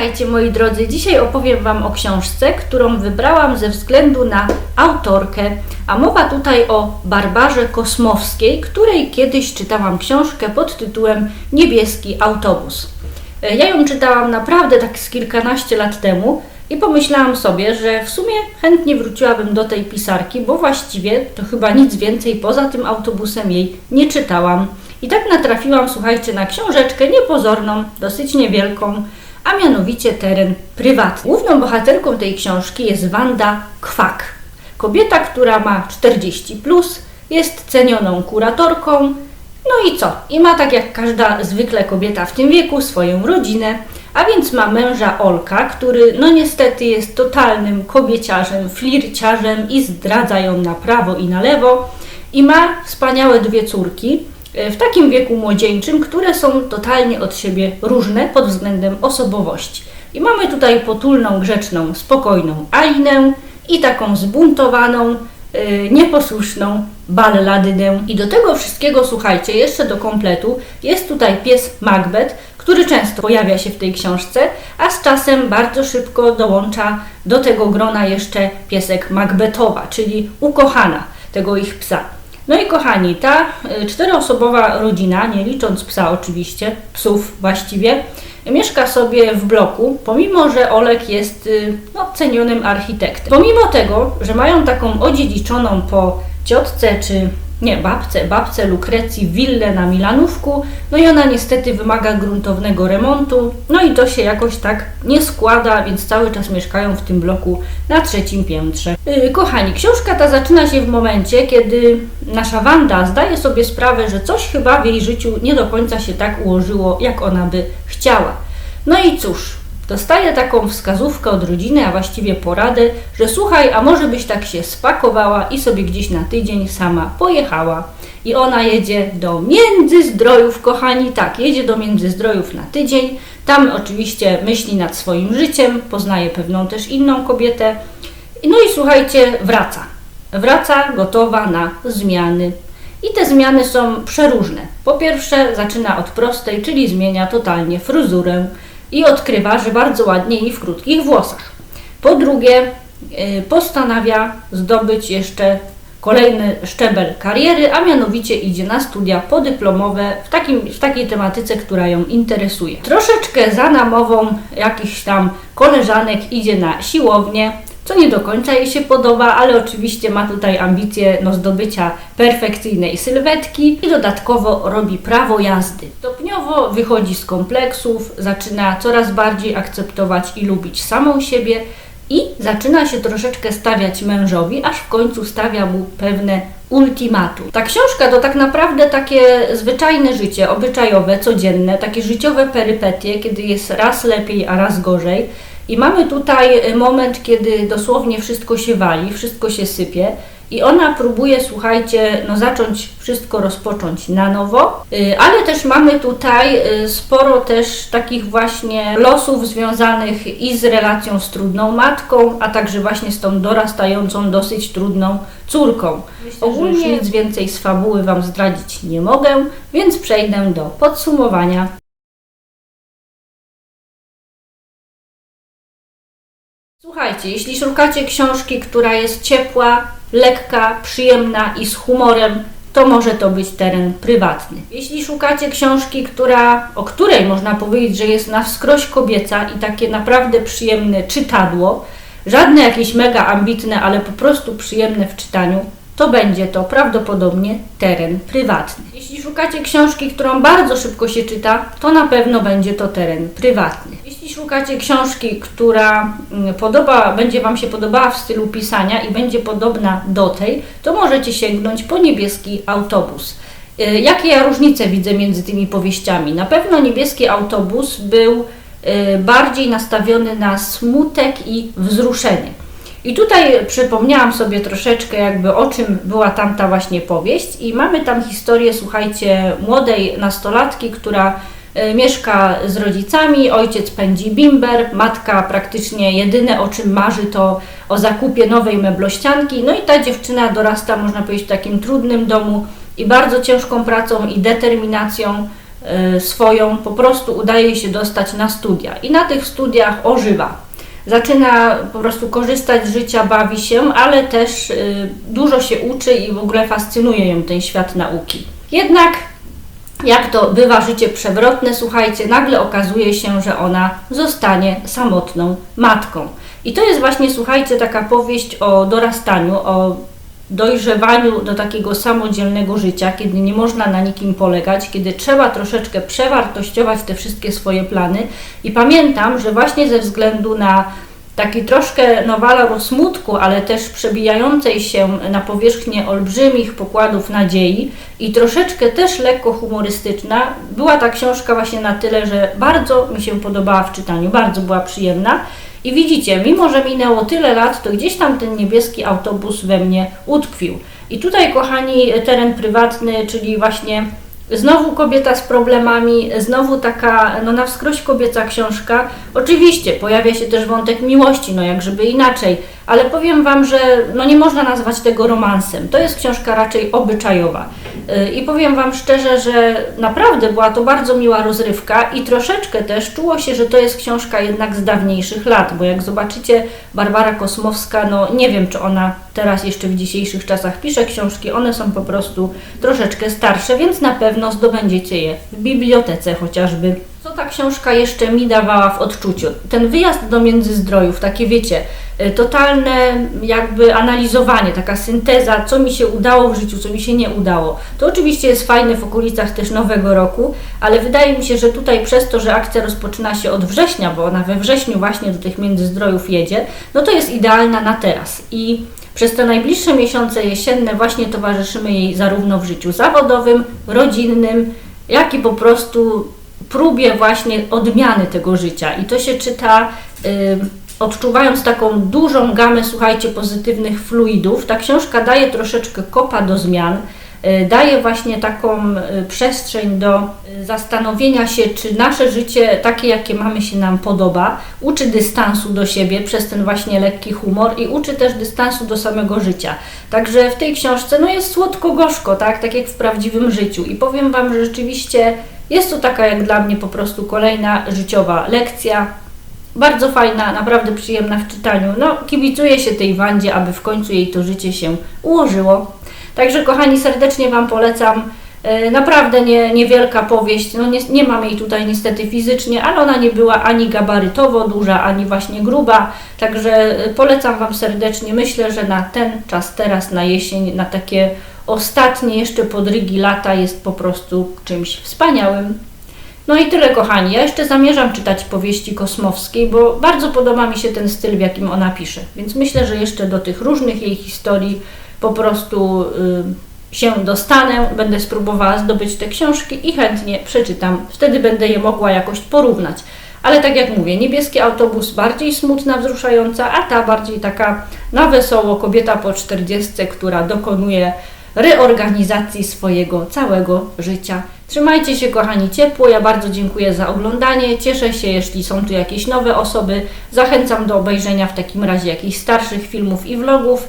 Witajcie moi drodzy. Dzisiaj opowiem Wam o książce, którą wybrałam ze względu na autorkę. A mowa tutaj o Barbarze Kosmowskiej, której kiedyś czytałam książkę pod tytułem Niebieski autobus. E, Ja ją czytałam naprawdę tak z kilkanaście lat temu i pomyślałam sobie, że w sumie chętnie wróciłabym do tej pisarki, bo właściwie to chyba nic więcej poza tym autobusem jej nie czytałam. I tak natrafiłam, słuchajcie, na książeczkę niepozorną, dosyć niewielką, a mianowicie teren prywatny. Główną bohaterką tej książki jest Wanda Kwak. Kobieta, która ma 40 plus, jest cenioną kuratorką. No i co? I ma tak jak każda zwykle kobieta w tym wieku swoją rodzinę, a więc ma męża Olka, który no niestety jest totalnym kobieciarzem, flirciarzem i zdradza ją na prawo i na lewo. I ma wspaniałe dwie córki, w takim wieku młodzieńczym, które są totalnie od siebie różne pod względem osobowości. I mamy tutaj potulną, grzeczną, spokojną Alinę i taką zbuntowaną, yy, nieposłuszną balladynę. I do tego wszystkiego, słuchajcie, jeszcze do kompletu jest tutaj pies Macbeth, który często pojawia się w tej książce, a z czasem bardzo szybko dołącza do tego grona jeszcze piesek Macbethowa, czyli ukochana tego ich psa. No i kochani, ta y, czteroosobowa rodzina, nie licząc psa oczywiście, psów właściwie, mieszka sobie w bloku, pomimo że Olek jest y, no, cenionym architektem. Pomimo tego, że mają taką odziedziczoną po ciotce czy nie, babce, babce Lukrecji willę na Milanówku, no i ona niestety wymaga gruntownego remontu, no i to się jakoś tak nie składa, więc cały czas mieszkają w tym bloku na trzecim piętrze. Yy, kochani, książka ta zaczyna się w momencie, kiedy nasza Wanda zdaje sobie sprawę, że coś chyba w jej życiu nie do końca się tak ułożyło, jak ona by chciała. No i cóż, dostaje taką wskazówkę od rodziny, a właściwie poradę, że słuchaj, a może byś tak się spakowała i sobie gdzieś na tydzień sama pojechała. I ona jedzie do Międzyzdrojów, kochani, tak, jedzie do Międzyzdrojów na tydzień. Tam oczywiście myśli nad swoim życiem, poznaje pewną też inną kobietę. No i słuchajcie, wraca. Wraca gotowa na zmiany. I te zmiany są przeróżne. Po pierwsze, zaczyna od prostej, czyli zmienia totalnie fryzurę i odkrywa, że bardzo ładnie jej w krótkich włosach. Po drugie, y, postanawia zdobyć jeszcze kolejny szczebel kariery, a mianowicie idzie na studia podyplomowe w, takim, w takiej tematyce, która ją interesuje. Troszeczkę za namową jakichś tam koleżanek idzie na siłownię, co nie do końca jej się podoba, ale oczywiście ma tutaj ambicje no, zdobycia perfekcyjnej sylwetki i dodatkowo robi prawo jazdy. Stopniowo wychodzi z kompleksów, zaczyna coraz bardziej akceptować i lubić samą siebie i zaczyna się troszeczkę stawiać mężowi, aż w końcu stawia mu pewne ultimatum. Ta książka to tak naprawdę takie zwyczajne życie, obyczajowe, codzienne, takie życiowe perypetie, kiedy jest raz lepiej, a raz gorzej. I mamy tutaj moment, kiedy dosłownie wszystko się wali, wszystko się sypie. I ona próbuje, słuchajcie, no zacząć wszystko rozpocząć na nowo, y, ale też mamy tutaj y, sporo też takich właśnie losów związanych i z relacją z trudną matką, a także właśnie z tą dorastającą, dosyć trudną córką. Myślę, Ogólnie nic więcej z fabuły Wam zdradzić nie mogę, więc przejdę do podsumowania. Słuchajcie, jeśli szukacie książki, która jest ciepła, lekka, przyjemna i z humorem, to może to być teren prywatny. Jeśli szukacie książki, która, o której można powiedzieć, że jest na wskroś kobieca i takie naprawdę przyjemne czytadło, żadne jakieś mega ambitne, ale po prostu przyjemne w czytaniu, to będzie to prawdopodobnie teren prywatny. Jeśli szukacie książki, którą bardzo szybko się czyta, to na pewno będzie to teren prywatny. Szukacie książki, która mm, podoba, będzie Wam się podobała w stylu pisania i będzie podobna do tej, to możecie sięgnąć po niebieski autobus. Y, Jakie ja różnice widzę między tymi powieściami? Na pewno niebieski autobus był y, bardziej nastawiony na smutek i wzruszenie. I tutaj przypomniałam sobie troszeczkę jakby o czym była tamta właśnie powieść i mamy tam historię, słuchajcie, młodej nastolatki, która e, mieszka z rodzicami, ojciec pędzi bimber, matka praktycznie jedyne o czym marzy to o zakupie nowej meblościanki, no i ta dziewczyna dorasta, można powiedzieć, w takim trudnym domu i bardzo ciężką pracą i determinacją e, swoją po prostu udaje się dostać na studia i na tych studiach ożywa. Zaczyna po prostu korzystać z życia, bawi się, ale też y, dużo się uczy i w ogóle fascynuje ją ten świat nauki. Jednak jak to bywa życie przewrotne, słuchajcie, nagle okazuje się, że ona zostanie samotną matką. I to jest właśnie, słuchajcie, taka powieść o dorastaniu, o dojrzewaniu do takiego samodzielnego życia, kiedy nie można na nikim polegać, kiedy trzeba troszeczkę przewartościować te wszystkie swoje plany. I pamiętam, że właśnie ze względu na taki troszkę walor smutku, ale też przebijającej się na powierzchnię olbrzymich pokładów nadziei i troszeczkę też lekko humorystyczna, była ta książka właśnie na tyle, że bardzo mi się podobała w czytaniu, bardzo była przyjemna. I widzicie, mimo że minęło tyle lat, to gdzieś tam ten niebieski autobus we mnie utkwił. I tutaj, kochani, teren prywatny, czyli właśnie Znowu kobieta z problemami, znowu taka no na wskroś kobieca książka. Oczywiście pojawia się też wątek miłości, no jak żeby inaczej, ale powiem Wam, że no nie można nazwać tego romansem. To jest książka raczej obyczajowa. Y, I powiem Wam szczerze, że naprawdę była to bardzo miła rozrywka i troszeczkę też czuło się, że to jest książka jednak z dawniejszych lat, bo jak zobaczycie, Barbara Kosmowska, no nie wiem, czy ona teraz jeszcze w dzisiejszych czasach pisze książki, one są po prostu troszeczkę starsze, więc na pewno zdobędziecie je w bibliotece chociażby. Co ta książka jeszcze mi dawała w odczuciu? Ten wyjazd do Międzyzdrojów, takie wiecie, totalne jakby analizowanie, taka synteza, co mi się udało w życiu, co mi się nie udało. To oczywiście jest fajne w okolicach też Nowego Roku, ale wydaje mi się, że tutaj przez to, że akcja rozpoczyna się od września, bo ona we wrześniu właśnie do tych Międzyzdrojów jedzie, no to jest idealna na teraz. I przez te najbliższe miesiące jesienne właśnie towarzyszymy jej zarówno w życiu zawodowym, rodzinnym, jak i po prostu próbie właśnie odmiany tego życia. I to się czyta y, odczuwając taką dużą gamę, słuchajcie, pozytywnych fluidów. Ta książka daje troszeczkę kopa do zmian. Y, daje właśnie taką y, przestrzeń do y, zastanowienia się, czy nasze życie, takie jakie mamy, się nam podoba. Uczy dystansu do siebie przez ten właśnie lekki humor i uczy też dystansu do samego życia. Także w tej książce no jest słodko-gorzko, tak? tak jak w prawdziwym życiu. I powiem Wam, że rzeczywiście jest to taka jak dla mnie po prostu kolejna życiowa lekcja. Bardzo fajna, naprawdę przyjemna w czytaniu. No, kibicuję się tej Wandzie, aby w końcu jej to życie się ułożyło. Także kochani, serdecznie Wam polecam. E, naprawdę nie, niewielka powieść, no nie, nie mam jej tutaj niestety fizycznie, ale ona nie była ani gabarytowo duża, ani właśnie gruba, także e, polecam Wam serdecznie. Myślę, że na ten czas teraz, na jesień, na takie ostatnie jeszcze podrygi lata jest po prostu czymś wspaniałym. No i tyle kochani. Ja jeszcze zamierzam czytać powieści kosmowskiej, bo bardzo podoba mi się ten styl, w jakim ona pisze. Więc myślę, że jeszcze do tych różnych jej historii po prostu y, się dostanę, będę spróbowała zdobyć te książki i chętnie przeczytam. Wtedy będę je mogła jakoś porównać. Ale tak jak mówię, niebieski autobus bardziej smutna, wzruszająca, a ta bardziej taka na wesoło kobieta po 40, która dokonuje reorganizacji swojego całego życia. Trzymajcie się kochani ciepło, ja bardzo dziękuję za oglądanie, cieszę się jeśli są tu jakieś nowe osoby, zachęcam do obejrzenia w takim razie jakichś starszych filmów i vlogów.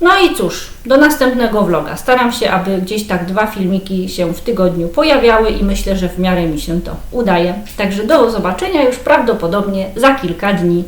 No i cóż, do następnego vloga. Staram się, aby gdzieś tak dwa filmiki się w tygodniu pojawiały i myślę, że w miarę mi się to udaje. Także do zobaczenia już prawdopodobnie za kilka dni.